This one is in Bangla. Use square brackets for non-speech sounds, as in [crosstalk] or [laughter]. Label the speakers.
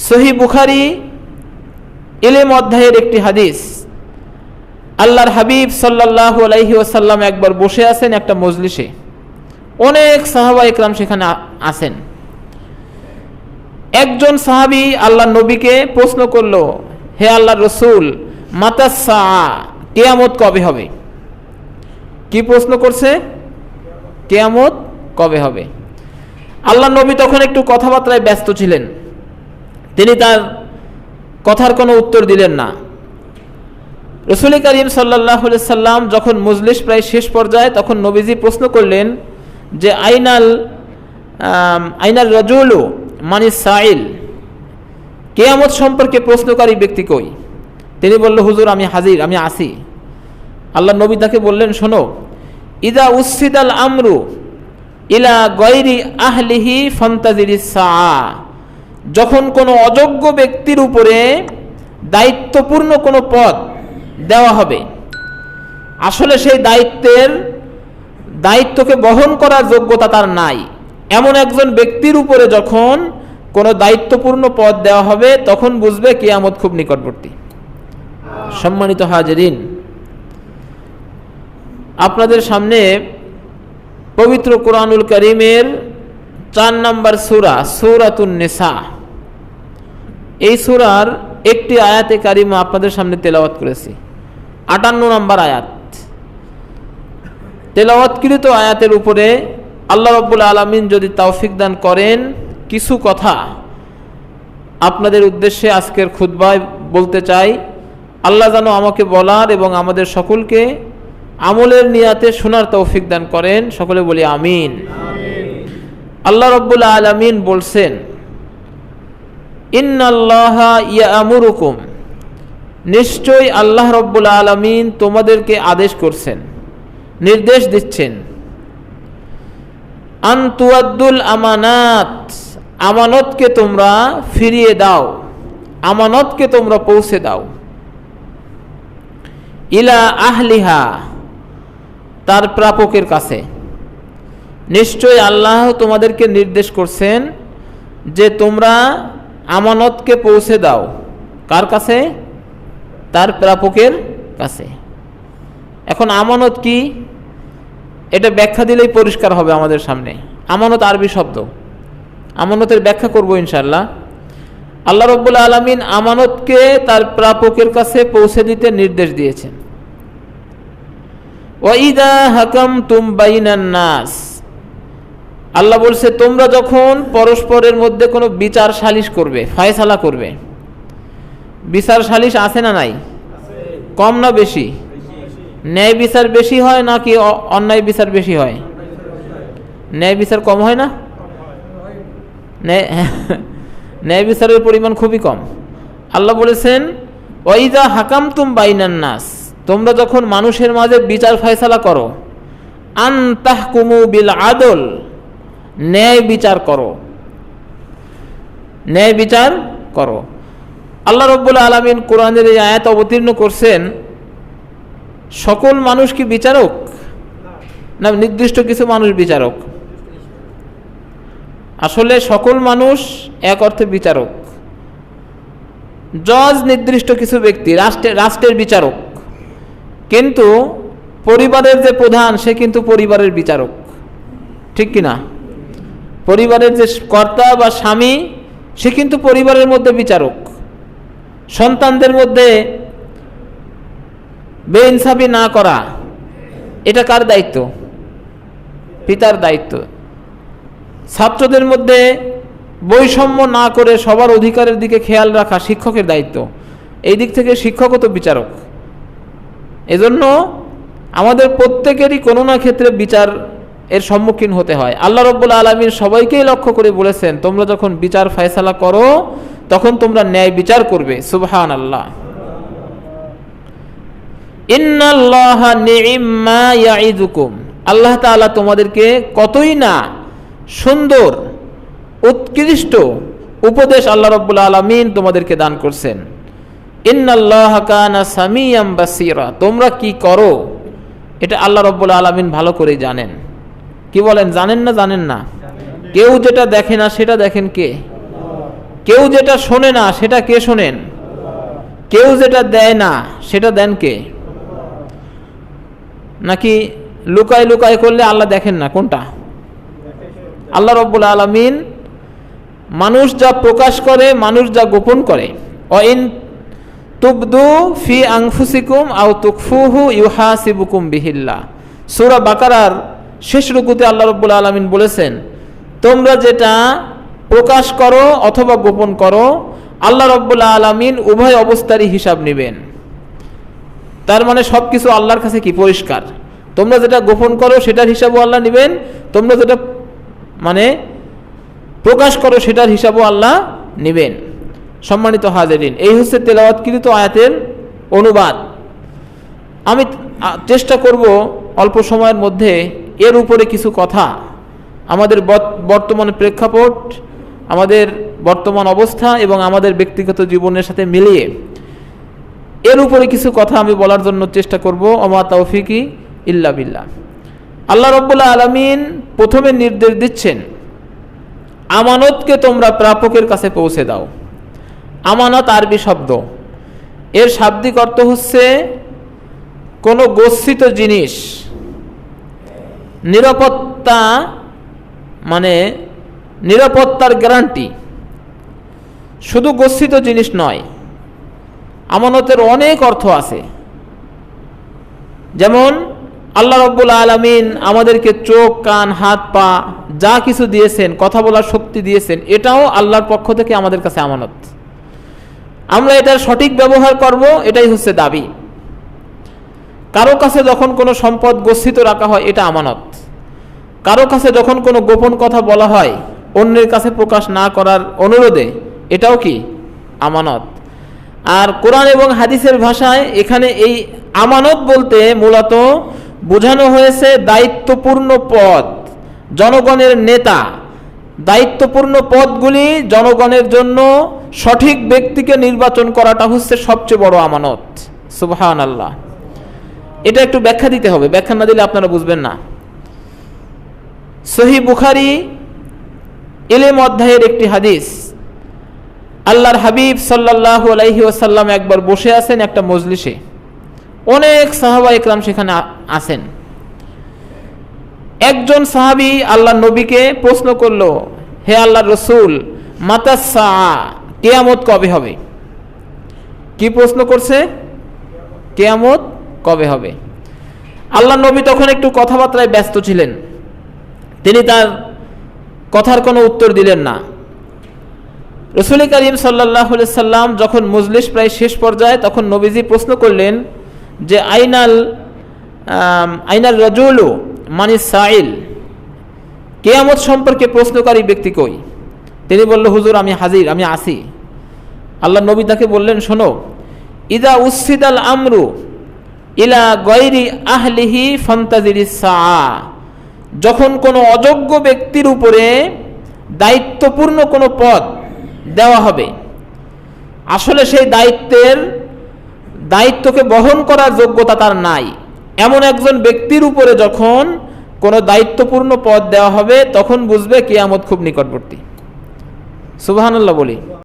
Speaker 1: সহি বুখারি, ইলেম অধ্যায়ের একটি হাদিস। আল্লাহর হাবিব সাল্লাহ আলাইহি ওসাল্লাম একবার বসে আছেন একটা মজলিসে। অনেক সাহাবা ইকরাম সেখানে আ- আছেন। একজন সাহাবি আল্লাহ নবীকে প্রশ্ন করল, হে আল্লাহ রসুল, মাতাসা, কেয়ামত কবে হবে? কি প্রশ্ন করছে? কেয়ামত কবে হবে? আল্লাহ নবী তখন একটু কথাবার্তায় ব্যস্ত ছিলেন। তিনি তার কথার কোনো উত্তর দিলেন না। রসুল করিম সাল্লাহ সাল্লাম যখন মজলিস প্রায় শেষ পর্যায়ে তখন নবীজি প্রশ্ন করলেন যে, আইনাল আইনাল রাজুলু মানি সাইল? কেয়ামত সম্পর্কে প্রশ্নকারী ব্যক্তি কই? তিনি বলল, হুজুর, আমি হাজির, আমি আসি। আল্লাহ নবী তাকে বললেন, শোনো, ইদা উসিদ আল আমরু ইলা গৈরি আহলিহি ফন্তাজিরি সা যখন কোনো অযোগ্য ব্যক্তির উপরে দায়িত্বপূর্ণ কোনো পদ দেওয়া হবে, আসলে সেই দায়িত্বের, দায়িত্বকে বহন করার যোগ্যতা তার নাই। এমন একজন ব্যক্তির উপরে যখন কোনো দায়িত্বপূর্ণ পদ দেওয়া হবে, তখন বুঝবে কিয়ামত খুব নিকটবর্তী। সম্মানিত হাজরিন, আপনাদের সামনে পবিত্র কোরআনুল করিমের চার নম্বর সুরা, সৌরাতুন নেসা। এই সুরার একটি আয়াতে কারিমা আপনাদের সামনে তেলাওয়াত করেছি। আটান্ন নম্বর আয়াত। তেলাওয়াতকৃত আয়াতের উপরে আল্লাহ রব্বুল আলমিন যদি তৌফিক দান করেন, কিছু কথা আপনাদের উদ্দেশ্যে আজকের খুতবায় বলতে চাই। আল্লাহ যেন আমাকে বলার এবং আমাদের সকলকে আমলের নিয়াতে শোনার তৌফিক দান করেন। সকলে বলি আমিন। আল্লাহ রব্বুল আলমিন বলছেন ইয়ামুরুকুম। নিশ্চয়ই আল্লাহ রব্বুল আলমিন তোমাদেরকে আদেশ করছেন, নির্দেশ দিচ্ছেন। আন্তুয়াদ্দুল আমানাত, আমানতকে তোমরা ফিরিয়ে দাও, আমানতকে তোমরা পৌঁছে দাও। ইলা আহলিহা, তার প্রাপকের কাছে। নিশ্চয় আল্লাহ তোমাদেরকে নির্দেশ করছেন যে তোমরা আমানতকে পৌঁছে দাও। কার কাছে? তার প্রাপকের কাছে। এখন আমানত কি? এটা ব্যাখ্যা দিলেই পরিষ্কার হবে আমাদের সামনে। আমানত আরবি শব্দ। আমানতের ব্যাখ্যা করব ইনশাল্লাহ আল্লাহ রব্বুল আলমিন আমানতকে তার প্রাপকের কাছে পৌঁছে দিতে নির্দেশ দিয়েছেন। ওয়াইদা হাকাম তুম বাইনান নাস। আল্লাহ বলছে, তোমরা যখন পরস্পরের মধ্যে কোনো বিচার সালিশ করবে, ফয়সালা করবে, বিচার সালিশ আছে না নাই? কম না বেশি? ন্যায় বিচার বেশি হয় নাকি অন্যায় বিচার বেশি হয়? ন্যায় বিচার কম হয় না? ন্যায় [laughs] বিচারের পরিমাণ খুবই কম। আল্লাহ বলেছেন ওইদা হাকাম তুম বাইনান নাস তোমরা যখন মানুষের মাঝে বিচার ফয়সালা করো আন্তাহ কুমু বিল আদল ন্যায় বিচার করো। ন্যায় বিচার করো। আল্লাহ রব্বুল আলমিন কোরআনের এই আয়াত অবতীর্ণ করছেন, সকল মানুষ কি বিচারক? না, নির্দিষ্ট কিছু মানুষ বিচারক? আসলে সকল মানুষ এক অর্থে বিচারক। জজ নির্দিষ্ট কিছু ব্যক্তি রাষ্ট্রের রাষ্ট্রের বিচারক। কিন্তু পরিবারের যে প্রধান, সে কিন্তু পরিবারের বিচারক। ঠিক কি না পরিবারের যে কর্তা বা স্বামী, সে কিন্তু পরিবারের মধ্যে বিচারক। সন্তানদের মধ্যে বেইনসাফি না করা, এটা কার দায়িত্ব? পিতার দায়িত্ব। ছাত্রদের মধ্যে বৈষম্য না করে সবার অধিকারের দিকে খেয়াল রাখা শিক্ষকের দায়িত্ব। এই দিক থেকে শিক্ষকও তো বিচারক। এজন্য আমাদের প্রত্যেকেরই কোনো না ক্ষেত্রে বিচার এর সম্মুখীন হতে হয়। আল্লাহ রব্বুল আলমীর সবাইকেই লক্ষ্য করে বলেছেন, তোমরা যখন বিচার ফয়সালা করো, তখন তোমরা ন্যায় বিচার করবে। সুবহান আল্লাহ আল্লাহ তাআলা তোমাদেরকে কতই না সুন্দর, উৎকৃষ্ট উপদেশ আল্লাহ রব্বুল আলমিন তোমাদেরকে দান করছেন। ইন্নাল্লাহ সামিয়াম তোমরা কি করো? এটা আল্লাহ রব্বুল আলমিন ভালো করে জানেন। কি বলেন, জানেন না জানেন না? কেউ যেটা দেখে না, সেটা দেখেন কে? কেউ যেটা শোনে না, সেটা কে শোনেন? কেউ যেটা দেয় না, সেটা দেন কে? নাকি লুকায় লুকায় করলে আল্লাহ দেখেন না, কোনটা? আল্লাহ রব্বুল আলমিন মানুষ যা প্রকাশ করে, মানুষ যা গোপন করে। অইন তুবদু ফি আংফুসিকুম আও তুকফুহু ইউহাসিবুকুম বিহিল্লা সূরা বাকারার শেষ রুকুতে আল্লাহ রব্বুল আলমিন বলেছেন, তোমরা যেটা প্রকাশ করো অথবা গোপন করো, আল্লাহ রব্বুল আলমিন উভয় অবস্থারই হিসাব নেবেন। তার মানে সব কিছু আল্লাহর কাছে কি পরিষ্কার? তোমরা যেটা গোপন করো সেটার হিসাবও আল্লাহ নেবেন, তোমরা যেটা মানে প্রকাশ করো সেটার হিসাবও আল্লাহ নেবেন। সম্মানিত হাজেরিন, এই হচ্ছে তেলাওয়াতকৃত আয়াতের অনুবাদ। আমি চেষ্টা করব অল্প সময়ের মধ্যে এর উপরে কিছু কথা। আমাদের বর্তমান প্রেক্ষাপট, আমাদের বর্তমান অবস্থা এবং আমাদের ব্যক্তিগত জীবনের সাথে মিলিয়ে। এর উপরে কিছু কথা আমি বলার জন্য চেষ্টা করব। অমা তৌফিকি ইল্লা বিল্লাহ। আল্লাহ রব্বুল্লাহ আলমিন প্রথমে নির্দেশ দিচ্ছেন, আমানতকে তোমরা প্রাপকের কাছে পৌঁছে দাও। আমানত আরবি শব্দ। এর শাব্দিক অর্থ হচ্ছে কোনো গচ্ছিত জিনিস নিরাপত্তা মানে নিরাপত্তার গ্যারান্টি শুধু গচ্ছিত জিনিস নয়, আমানতের অনেক অর্থ আছে। যেমন, আল্লাহ রব্বুল আলমিন আমাদেরকে চোখ, কান, হাত, পা যা কিছু দিয়েছেন, কথা বলার শক্তি দিয়েছেন, এটাও আল্লাহর পক্ষ থেকে আমাদের কাছে আমানত। আমরা এটার সঠিক ব্যবহার করব, এটাই হচ্ছে দাবি। কারও কাছে যখন কোনো সম্পদ গচ্ছিত রাখা হয়, এটা আমানত। কারও কাছে যখন কোনো গোপন কথা বলা হয়, অন্যের কাছে প্রকাশ না করার অনুরোধে, এটাও কি আমানত? আর কোরআন এবং হাদিসের ভাষায় এখানে এই আমানত বলতে মূলত বোঝানো হয়েছে দায়িত্বপূর্ণ পদ, জনগণের নেতা। দায়িত্বপূর্ণ পদগুলি জনগণের জন্য সঠিক ব্যক্তিকে নির্বাচন করাটা হচ্ছে সবচেয়ে বড় আমানত। সুবহান আল্লাহ এটা একটু ব্যাখ্যা দিতে হবে। ব্যাখ্যা না দিলে আপনারা বুঝবেন না। সহি বুখারি এলেম অধ্যায়ের একটি হাদিস। আল্লাহর হাবিব সাল্লাহ আলাইহি ওসাল্লাম একবার বসে আছেন একটা মজলিসে। অনেক সাহাবা একরাম সেখানে আ- আছেন। একজন সাহাবি আল্লাহ নবীকে প্রশ্ন করল, হে আল্লাহ রসুল, মাতাসা, কেয়ামত কবে হবে? কি প্রশ্ন করছে? কেয়ামত কবে হবে? আল্লাহ নবী তখন একটু কথাবার্তায় ব্যস্ত ছিলেন। তিনি তার কথার কোনো উত্তর দিলেন না। রসুল করিম সাল্লাহ সাল্লাম যখন মজলিস প্রায় শেষ পর্যায়ে তখন নবীজি প্রশ্ন করলেন যে, আইনাল আইনাল রাজুলু মানি সাইল কেয়ামত সম্পর্কে প্রশ্নকারী ব্যক্তি কই? তিনি বলল, হুজুর, আমি হাজির, আমি আসি। আল্লাহ নবী তাকে বললেন, শোনো, ইদা উসিদাল আমরু ইলা গৈরি আহলিহি ফন্তাজিরি সা যখন কোনো অযোগ্য ব্যক্তির উপরে দায়িত্বপূর্ণ কোনো পদ দেওয়া হবে, আসলে সেই দায়িত্বের, দায়িত্বকে বহন করার যোগ্যতা তার নাই। এমন একজন ব্যক্তির উপরে যখন কোনো দায়িত্বপূর্ণ পদ দেওয়া হবে, তখন বুঝবে কেয়ামত খুব নিকটবর্তী। সুবহানাল্লাহ বলি।